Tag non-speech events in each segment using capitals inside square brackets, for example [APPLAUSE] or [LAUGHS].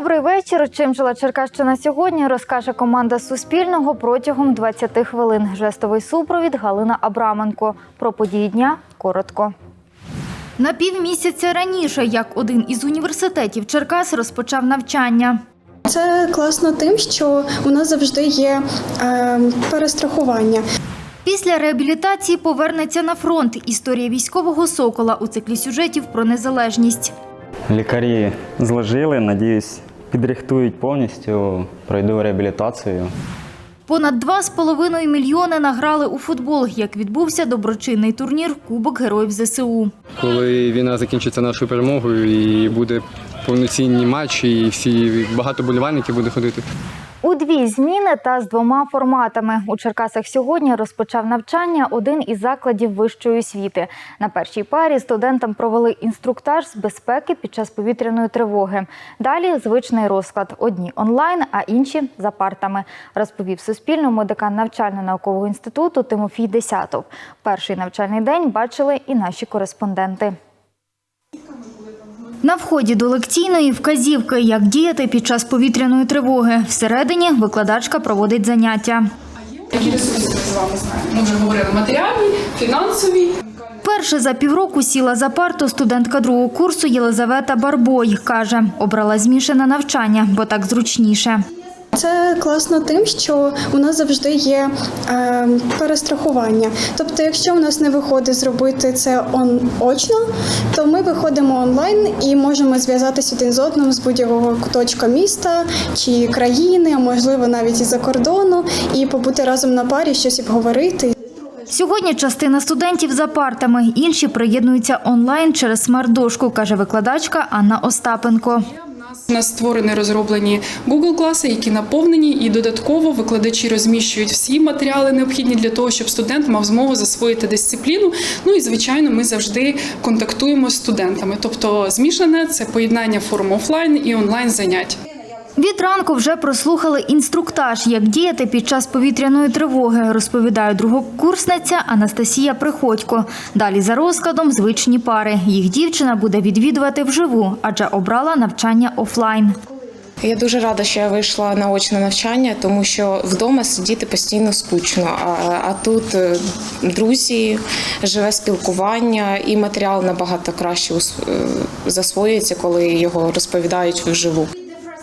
Добрий вечір. Чим жила Черкащина сьогодні, розкаже команда Суспільного протягом 20 хвилин. Жестовий супровід Галина Абраменко. Про події дня коротко. На півмісяця раніше, як один із університетів Черкас розпочав навчання. Це класно тим, що у нас завжди є е, перестрахування. Після реабілітації повернеться на фронт. Історія військового сокола у циклі сюжетів про незалежність. Лікарі зложили, надіюсь, підрихтують повністю, пройду реабілітацію. Понад 2,5 мільйони награли у футбол, як відбувся доброчинний турнір Кубок Героїв ЗСУ. коли війна закінчиться нашою перемогою і буде повноцінні матчі, і всі багато болівальників буде ходити. У дві зміни та з двома форматами у Черкасах сьогодні розпочав навчання один із закладів вищої освіти. На першій парі студентам провели інструктаж з безпеки під час повітряної тривоги. Далі звичний розклад: одні онлайн, а інші за партами. Розповів Суспільному декан навчально-наукового інституту Тимофій Десятов. Перший навчальний день бачили і наші кореспонденти. На вході до лекційної вказівки, як діяти під час повітряної тривоги. Всередині викладачка проводить заняття. Які ресурси ми з вами знаємо? Ми вже говорили матеріальні, фінансові. Перше за півроку сіла за парту студентка другого курсу Єлизавета Барбой. Каже, обрала змішане навчання, бо так зручніше. Це класно тим, що у нас завжди є е, перестрахування. Тобто, якщо у нас не виходить зробити це он очно, то ми виходимо онлайн і можемо зв'язатися один з одним з будь-якого куточка міста чи країни, а можливо навіть із-за кордону, і побути разом на парі, щось обговорити. Сьогодні частина студентів за партами, інші приєднуються онлайн через смарт-дошку, каже викладачка Анна Остапенко. У нас створені розроблені Google класи, які наповнені, і додатково викладачі розміщують всі матеріали необхідні для того, щоб студент мав змогу засвоїти дисципліну. Ну і звичайно, ми завжди контактуємо з студентами. Тобто, змішане це поєднання форм офлайн і онлайн занять. Від ранку вже прослухали інструктаж, як діяти під час повітряної тривоги, розповідає другокурсниця Анастасія Приходько. Далі за розкладом звичні пари. Їх дівчина буде відвідувати вживу, адже обрала навчання офлайн. Я дуже рада, що я вийшла на очне навчання, тому що вдома сидіти постійно скучно. А, тут е, друзі, живе спілкування і матеріал набагато краще е, засвоюється, коли його розповідають вживу.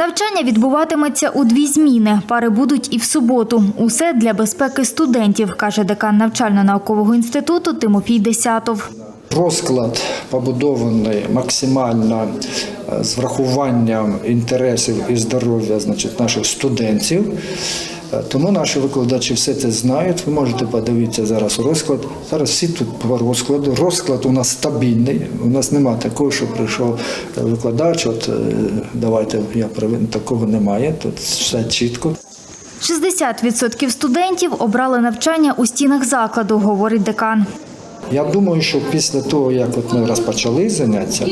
Навчання відбуватиметься у дві зміни. Пари будуть і в суботу. Усе для безпеки студентів, каже декан навчально-наукового інституту Тимофій Десятов. Розклад побудований максимально е, з врахуванням інтересів і здоров'я значить, наших студентів. Тому наші викладачі все це знають. Ви можете подивитися зараз розклад. Зараз всі тут по розкладу. Розклад у нас стабільний. У нас немає такого, що прийшов е, викладач. От е, давайте я приведу. Такого немає. Тут все чітко. 60% студентів обрали навчання у стінах закладу, говорить декан. Я думаю, що після того, як от ми розпочали заняття,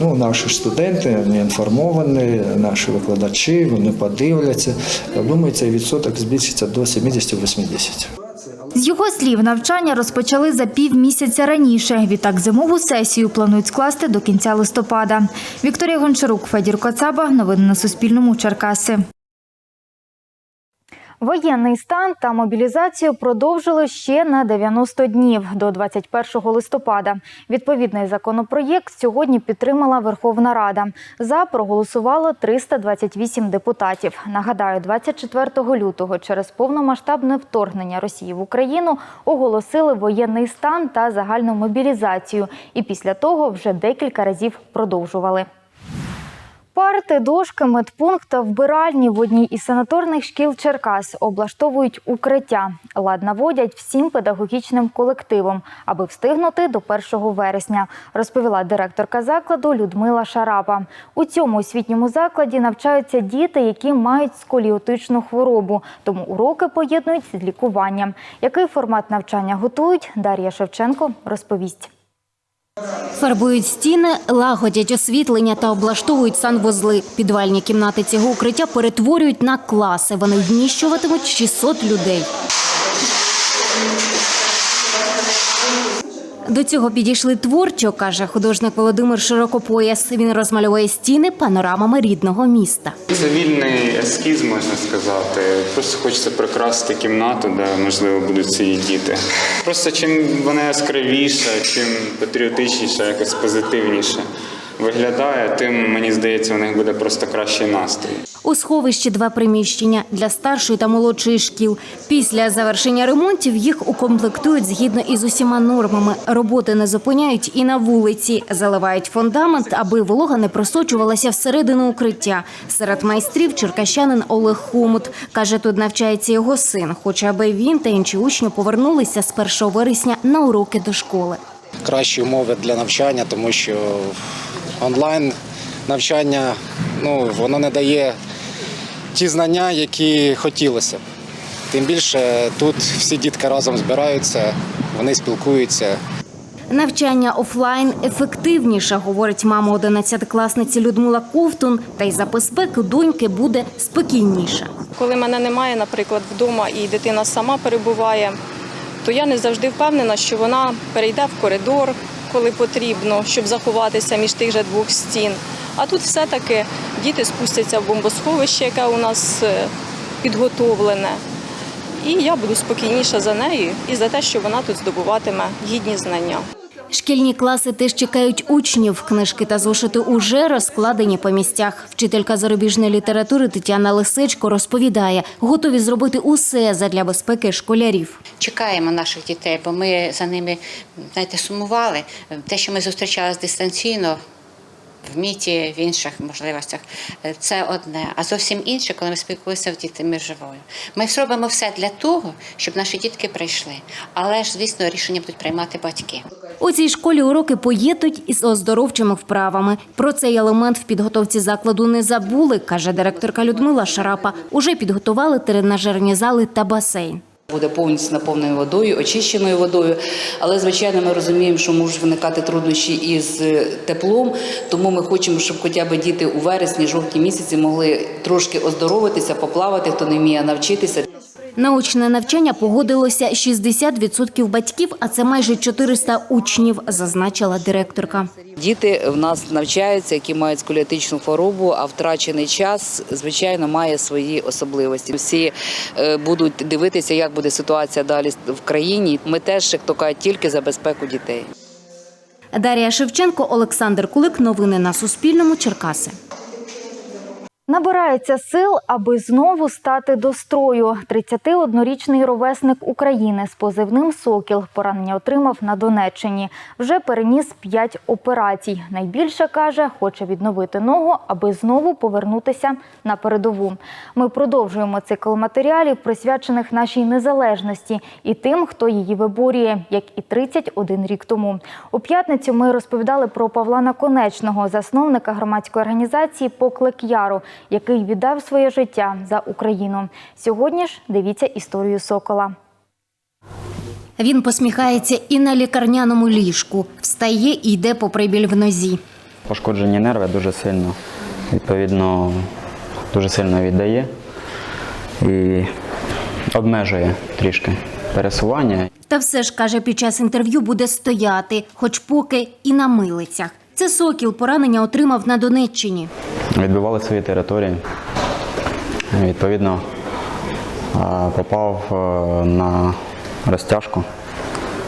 ну, наші студенти вони інформовані, наші викладачі, вони подивляться. Я думаю, цей відсоток збільшиться до 70-80. З його слів, навчання розпочали за півмісяця раніше. Відтак зимову сесію планують скласти до кінця листопада. Вікторія Гончарук, Федір Коцаба. Новини на Суспільному. Черкаси. Воєнний стан та мобілізацію продовжили ще на 90 днів до 21 листопада. Відповідний законопроєкт сьогодні підтримала Верховна Рада. За проголосувало 328 депутатів. Нагадаю, 24 лютого через повномасштабне вторгнення Росії в Україну оголосили воєнний стан та загальну мобілізацію. І після того вже декілька разів продовжували. Парти, дошки, медпункт вбиральні в одній із санаторних шкіл Черкас облаштовують укриття. Лад наводять всім педагогічним колективом, аби встигнути до 1 вересня, розповіла директорка закладу Людмила Шарапа. У цьому освітньому закладі навчаються діти, які мають сколіотичну хворобу, тому уроки поєднують з лікуванням. Який формат навчання готують, Дар'я Шевченко розповість. Фарбують стіни, лагодять освітлення та облаштовують санвузли. Підвальні кімнати цього укриття перетворюють на класи. Вони вміщуватимуть 600 людей. До цього підійшли творчо, каже художник Володимир Широкопояс. Він розмальовує стіни панорамами рідного міста. Це вільний ескіз, можна сказати. Просто хочеться прикрасити кімнату, де можливо будуть ці діти. Просто чим вона яскравіша, чим патріотичніша, якось позитивніше виглядає, тим мені здається, у них буде просто кращий настрій. У сховищі два приміщення для старшої та молодшої шкіл. Після завершення ремонтів їх укомплектують згідно із усіма нормами. Роботи не зупиняють і на вулиці. Заливають фундамент, аби волога не просочувалася всередину укриття. Серед майстрів черкащанин Олег Хомут. Каже, тут навчається його син. Хоче, аби він та інші учні повернулися з 1 вересня на уроки до школи. кращі умови для навчання, тому що онлайн навчання ну, воно не дає ті знання, які хотілося. б. Тим більше тут всі дітки разом збираються, вони спілкуються. Навчання офлайн ефективніше, говорить мама 11-класниці Людмила Ковтун. Та й за безпеки доньки буде спокійніше. Коли мене немає, наприклад, вдома і дитина сама перебуває, то я не завжди впевнена, що вона перейде в коридор, коли потрібно, щоб заховатися між тих же двох стін. А тут все-таки діти спустяться в бомбосховище, яке у нас е, підготовлене. І я буду спокійніша за нею і за те, що вона тут здобуватиме гідні знання. Шкільні класи теж чекають учнів. Книжки та зошити уже розкладені по місцях. Вчителька зарубіжної літератури Тетяна Лисечко розповідає, готові зробити усе задля безпеки школярів. чекаємо наших дітей, бо ми за ними знаєте, сумували. Те, що ми зустрічалися дистанційно. В міті, в інших можливостях це одне. А зовсім інше, коли ми спілкуємося з дітьми живою. Ми зробимо все для того, щоб наші дітки прийшли. Але ж, звісно, рішення будуть приймати батьки. У цій школі уроки поєднують із оздоровчими вправами. Про цей елемент в підготовці закладу не забули, каже директорка Людмила Шарапа. Уже підготували тренажерні зали та басейн. Буде повністю наповненою водою, очищеною водою. Але звичайно, ми розуміємо, що можуть виникати труднощі із е, теплом. Тому ми хочемо, щоб хоча б діти у вересні, жовтні місяці могли трошки оздоровитися, поплавати, хто не вміє навчитися. Научне навчання погодилося 60% батьків, а це майже 400 учнів, зазначила директорка. Діти в нас навчаються, які мають сколіотичну хворобу, а втрачений час, звичайно, має свої особливості. Всі е, будуть дивитися, як буде ситуація далі в країні. Ми теж, як то кажуть, тільки за безпеку дітей. Дар'я Шевченко, Олександр Кулик. Новини на Суспільному. Черкаси. Набирається сил, аби знову стати до строю. 31-річний ровесник України з позивним Сокіл поранення отримав на Донеччині. Вже переніс 5 операцій. Найбільше каже, хоче відновити ногу, аби знову повернутися на передову. Ми продовжуємо цикл матеріалів, присвячених нашій незалежності і тим, хто її виборює, як і 31 рік тому. У п'ятницю ми розповідали про Павла Наконечного, засновника громадської організації Поклик Яру, який віддав своє життя за Україну. Сьогодні ж дивіться історію Сокола. Він посміхається і на лікарняному ліжку. Встає і йде попри біль в нозі. Пошкоджені нерви дуже сильно, відповідно, дуже сильно віддає і обмежує трішки пересування. Та все ж каже, під час інтерв'ю буде стояти, хоч поки і на милицях. Це сокіл поранення отримав на Донеччині. Відбивали свої території. Відповідно, попав е, на розтяжку,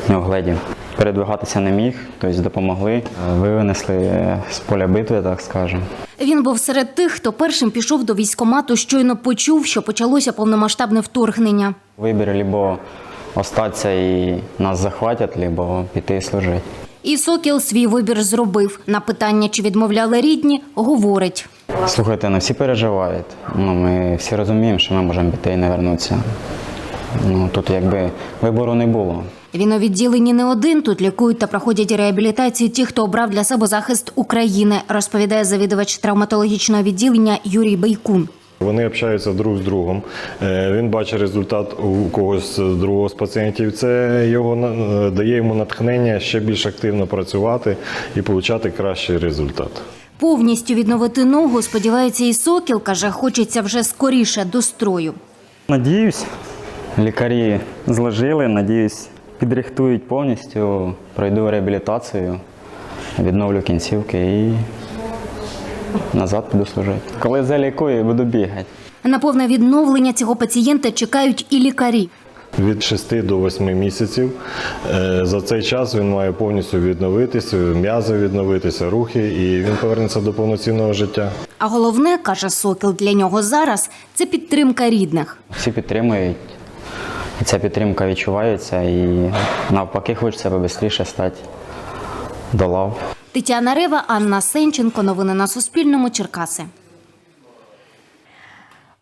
не огледів. Передвигатися не міг, тобто допомогли, винесли з поля битви, так скажемо. Він був серед тих, хто першим пішов до військкомату, щойно почув, що почалося повномасштабне вторгнення. Вибір либо остатися і нас захватять, либо піти служити. І Сокіл свій вибір зробив. На питання, чи відмовляли рідні, говорить. Слухайте, ну всі переживають. Ну, ми всі розуміємо, що ми можемо піти і не вернутися. Ну, тут якби вибору не було. Він у відділенні не один. Тут лікують та проходять реабілітацію ті, хто обрав для себе захист України, розповідає завідувач травматологічного відділення Юрій Байкун. Вони общаються друг з другом. Е, Він бачить результат у когось з другого з пацієнтів. Це його е, дає йому натхнення ще більш активно працювати і отримати кращий результат. Повністю відновити ногу, сподівається, і Сокіл, каже, хочеться вже скоріше до строю. Надіюсь, лікарі зложили, надіюсь, підрихтують повністю, пройду реабілітацію, відновлю кінцівки і назад піду служити. Коли залікую, буду бігати. На повне відновлення цього пацієнта чекають і лікарі. Від 6 до 8 місяців. Е, За цей час він має повністю відновитися, м'язи відновитися, рухи, і він повернеться до повноцінного життя. А головне, каже Сокіл, для нього зараз це підтримка рідних. Всі підтримують, і ця підтримка відчувається, і навпаки хочеться побистріше стати до лав. Тетяна Рева, Анна Сенченко. Новини на Суспільному. Черкаси.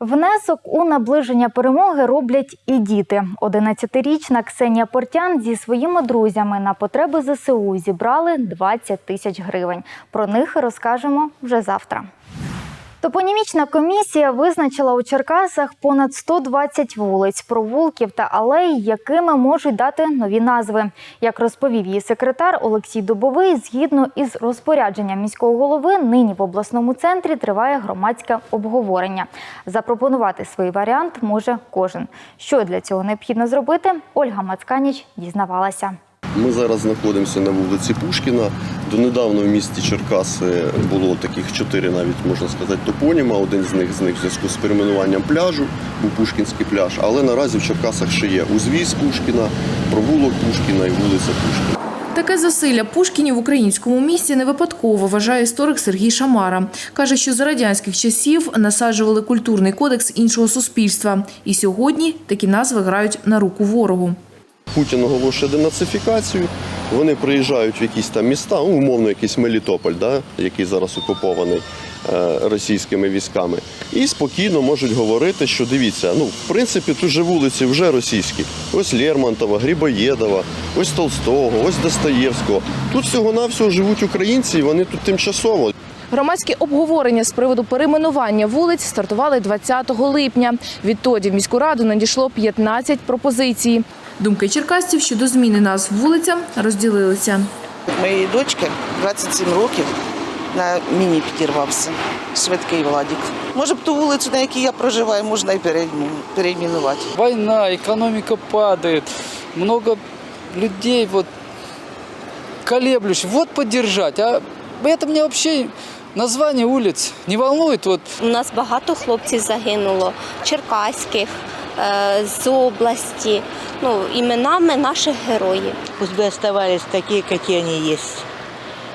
Внесок у наближення перемоги роблять і діти. 11-річна Ксенія Портян зі своїми друзями на потреби ЗСУ зібрали 20 тисяч гривень. Про них розкажемо вже завтра. Топонімічна комісія визначила у Черкасах понад 120 вулиць, провулків та алей, якими можуть дати нові назви. Як розповів її секретар Олексій Дубовий, згідно із розпорядженням міського голови, нині в обласному центрі триває громадське обговорення. Запропонувати свій варіант може кожен. Що для цього необхідно зробити, Ольга Мацканіч дізнавалася. Ми зараз знаходимося на вулиці Пушкіна. Донедавна в місті Черкаси було таких чотири, навіть можна сказати, топоніма. Один з них з них в зв'язку з перейменуванням пляжу був Пушкінський пляж. Але наразі в Черкасах ще є узвіз Пушкіна, провулок Пушкіна і вулиця Пушкіна. Таке засилля Пушкінів в українському місті не випадково, вважає історик Сергій Шамара. Каже, що за радянських часів насаджували культурний кодекс іншого суспільства. І сьогодні такі назви грають на руку ворогу. Путін оголошує денацифікацію. Вони приїжджають в якісь там міста, ну, умовно, якийсь Мелітополь, да, який зараз окупований е, російськими військами, і спокійно можуть говорити, що дивіться, ну в принципі, тут же вулиці вже російські. Ось Лермонтова, Грибоєдова, ось Толстого, ось Достоєвського. Тут всього-навсього живуть українці, і вони тут тимчасово. Громадські обговорення з приводу перейменування вулиць стартували 20 липня. Відтоді в міську раду надійшло 15 пропозицій. Думки черкасців щодо зміни назв вулицям розділилися. Моєї дочки 27 років на міні підірвався. Швидкий Владік. Може б ту вулицю, на якій я проживаю, можна і перейменувати. Война, экономика падает, много людей вот колеблющих. Вот поддержать. А это мне вообще название улиц не волнует. Вот У нас багато хлопців загинуло, черкаських, з області, ну, іменами наших героїв. Пусть бы оставались такие, какие они есть.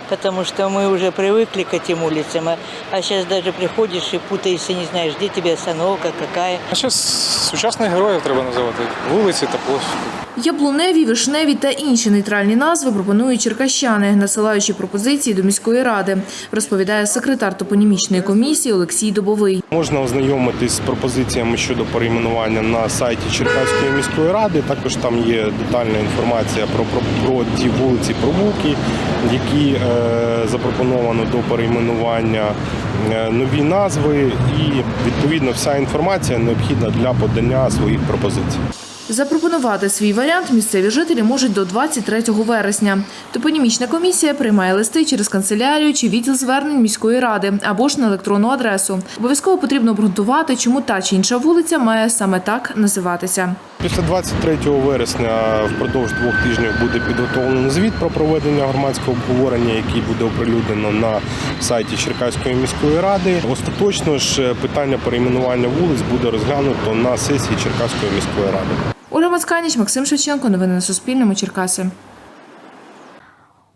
Потому что мы уже привыкли к этим улицам, а, а сейчас даже приходишь и путаешься, не знаешь, где тебе остановка, какая. А зараз сучасних героїв треба називати вулиці та площі. Яблуневі, вишневі та інші нейтральні назви пропонують черкащани, насилаючи пропозиції до міської ради, розповідає секретар топонімічної комісії Олексій Добовий. Можна ознайомитись з пропозиціями щодо перейменування на сайті Черкаської міської ради. Також там є детальна інформація про, про, про ті вулиці, провулки, які е, запропоновано до перейменування, е, нові назви і відповідно вся інформація необхідна для подання своїх пропозицій. Запропонувати свій варіант місцеві жителі можуть до 23 вересня. Топонімічна комісія приймає листи через канцелярію чи відділ звернень міської ради або ж на електронну адресу. Обов'язково потрібно обґрунтувати, чому та чи інша вулиця має саме так називатися. Після 23 вересня впродовж двох тижнів буде підготовлено звіт про проведення громадського обговорення, який буде оприлюднено на сайті Черкаської міської ради. Остаточно ж питання перейменування вулиць буде розглянуто на сесії Черкаської міської ради. Ольга Мацканіч, Максим Шевченко. Новини на Суспільному. Черкаси.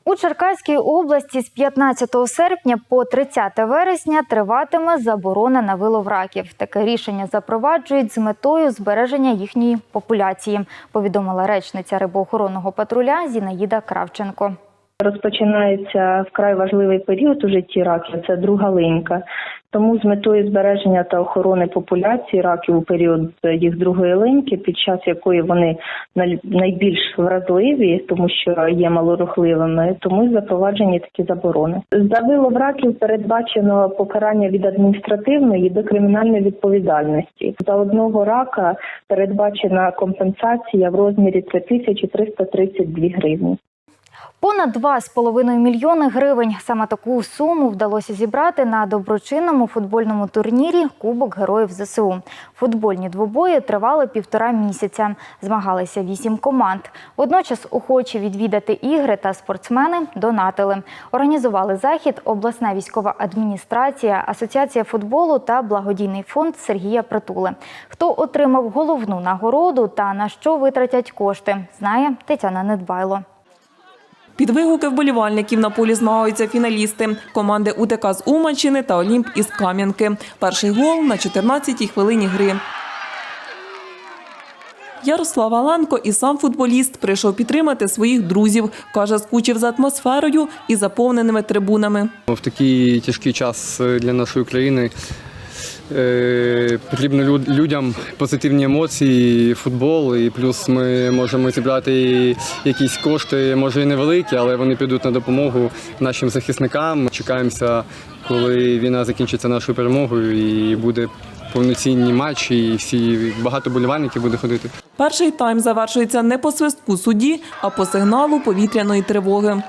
У Черкаській області з 15 серпня по 30 вересня триватиме заборона на вилов раків. Таке рішення запроваджують з метою збереження їхньої популяції, повідомила речниця рибоохоронного патруля Зінаїда Кравченко. Розпочинається вкрай важливий період у житті раків. Це друга линька. Тому з метою збереження та охорони популяції раків у період їх другої линьки, під час якої вони най- найбільш вразливі, тому що є малорухливими, тому запроваджені такі заборони. За вилов раків передбачено покарання від адміністративної до кримінальної відповідальності. За одного рака передбачена компенсація в розмірі 3332 гривні. Понад 2,5 мільйони гривень. Саме таку суму вдалося зібрати на доброчинному футбольному турнірі Кубок Героїв ЗСУ. Футбольні двобої тривали півтора місяця. Змагалися вісім команд. Водночас охочі відвідати ігри та спортсмени донатили. Організували захід обласна військова адміністрація, асоціація футболу та благодійний фонд Сергія Притули. Хто отримав головну нагороду та на що витратять кошти, знає Тетяна Недбайло. Під вигуки вболівальників на полі змагаються фіналісти команди УТК з Уманщини та Олімп із Кам'янки. Перший гол на 14-й хвилині гри. Ярослав Аленко і сам футболіст прийшов підтримати своїх друзів. Каже, скучив за атмосферою і заповненими трибунами. В такий тяжкий час для нашої країни потрібно людям позитивні емоції, футбол, і плюс ми можемо зібрати якісь кошти, може і невеликі, але вони підуть на допомогу нашим захисникам. Чекаємося, коли війна закінчиться нашою перемогою і буде повноцінні матчі, і всі багато болівальників буде ходити. Перший тайм завершується не по свистку судді, а по сигналу повітряної тривоги.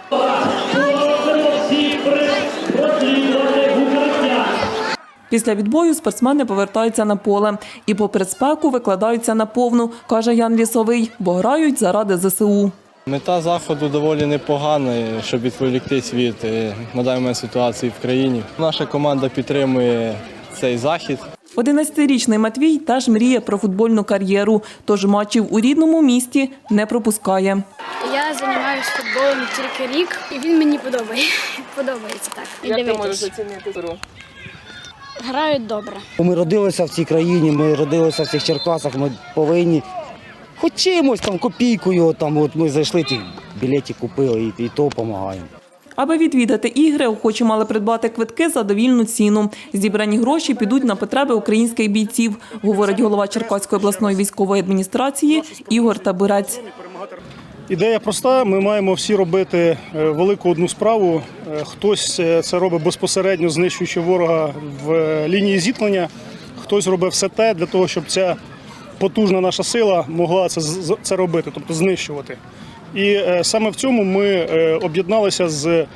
Після відбою спортсмени повертаються на поле і попри спеку викладаються на повну, каже Ян Лісовий, бо грають заради ЗСУ. Мета заходу доволі непогана, щоб відволіктись від е, надальної ситуації в країні. Наша команда підтримує цей захід. 11-річний Матвій теж мріє про футбольну кар'єру, тож матчів у рідному місті не пропускає. Я займаюся футболом тільки рік, і він мені подобає. [LAUGHS] подобається так. І дивитись. оцінити гру? Грають добре. Ми родилися в цій країні, ми родилися в цих Черкасах, ми повинні хоч чимось там копійкою, там от ми зайшли, ті білеті купили і, і то допомагаємо. Аби відвідати ігри, охочі мали придбати квитки за довільну ціну. Зібрані гроші підуть на потреби українських бійців, говорить голова Черкаської обласної військової адміністрації Ігор Табурець. Ідея проста: ми маємо всі робити е, велику одну справу. Е, Хтось е, це робить безпосередньо знищуючи ворога в лінії зіткнення, хтось робить все те для того, щоб ця потужна наша сила могла це, це робити, тобто знищувати. І саме в цьому ми об'єдналися з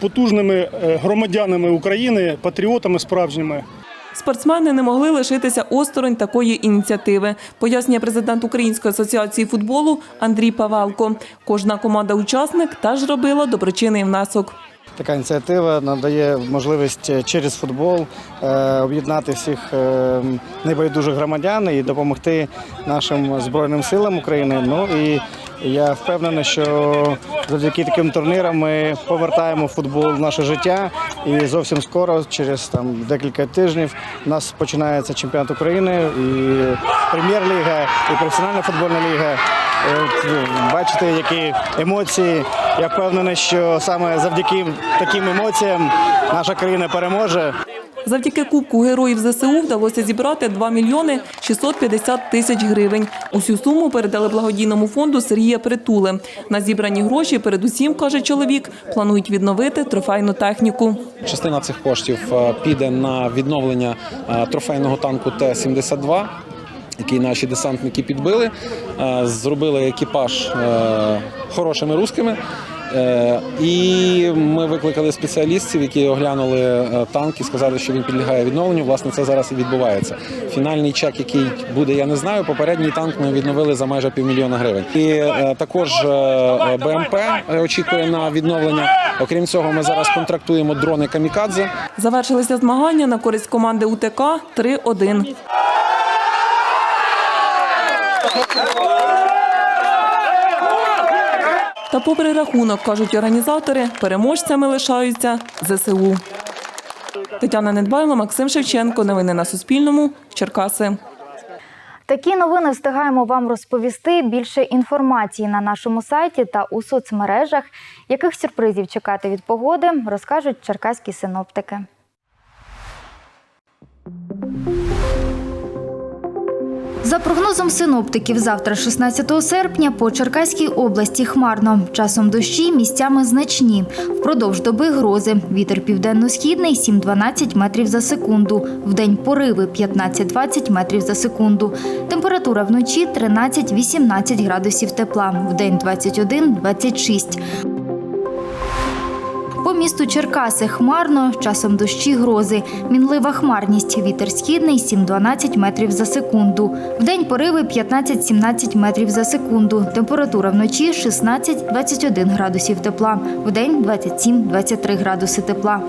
потужними громадянами України, патріотами справжніми. Спортсмени не могли лишитися осторонь такої ініціативи, пояснює президент Української асоціації футболу Андрій Павелко. Кожна команда-учасник теж робила доброчинний внесок. Така ініціатива надає можливість через футбол е, об'єднати всіх е, небайдужих громадян і допомогти нашим збройним силам України. Ну і я впевнений, що завдяки таким турнірам ми повертаємо футбол в наше життя. І зовсім скоро, через там декілька тижнів, у нас починається чемпіонат України і прем'єр-ліга, і професіональна футбольна ліга. Е, Бачите, які емоції. Я впевнений, що саме завдяки таким емоціям наша країна переможе. Завдяки Кубку героїв ЗСУ вдалося зібрати 2 мільйони 650 тисяч гривень. Усю суму передали благодійному фонду Сергія Притули. На зібрані гроші, передусім, каже чоловік, планують відновити трофейну техніку. Частина цих коштів е, піде на відновлення е, трофейного танку Т-72, який наші десантники підбили. Е, Зробили екіпаж хорошими рускими. Е, І ми викликали спеціалістів, які оглянули е, танк і сказали, що він підлягає відновленню. Власне, це зараз і відбувається. Фінальний чек, який буде, я не знаю. Попередній танк ми відновили за майже півмільйона гривень. І е, також БМП очікує на відновлення. Окрім цього, ми зараз контрактуємо дрони Камікадзе. Завершилися змагання на користь команди УТК 3-1. Та попри рахунок, кажуть організатори, переможцями лишаються ЗСУ. Тетяна Недбайло, Максим Шевченко. Новини на Суспільному. Черкаси. Такі новини встигаємо вам розповісти. Більше інформації на нашому сайті та у соцмережах. Яких сюрпризів чекати від погоди, розкажуть черкаські синоптики. За прогнозом синоптиків, завтра, 16 серпня, по Черкаській області хмарно. Часом дощі місцями значні. Впродовж доби грози. Вітер південно-східний 7-12 метрів за секунду. Вдень пориви 15-20 метрів за секунду. Температура вночі 13-18 градусів тепла. Вдень 21-26. Місту Черкаси хмарно, часом дощі, грози. Мінлива хмарність. Вітер східний 7-12 метрів за секунду. Вдень пориви 15-17 метрів за секунду. Температура вночі 16-21 градусів тепла. Вдень 27-23 градуси тепла.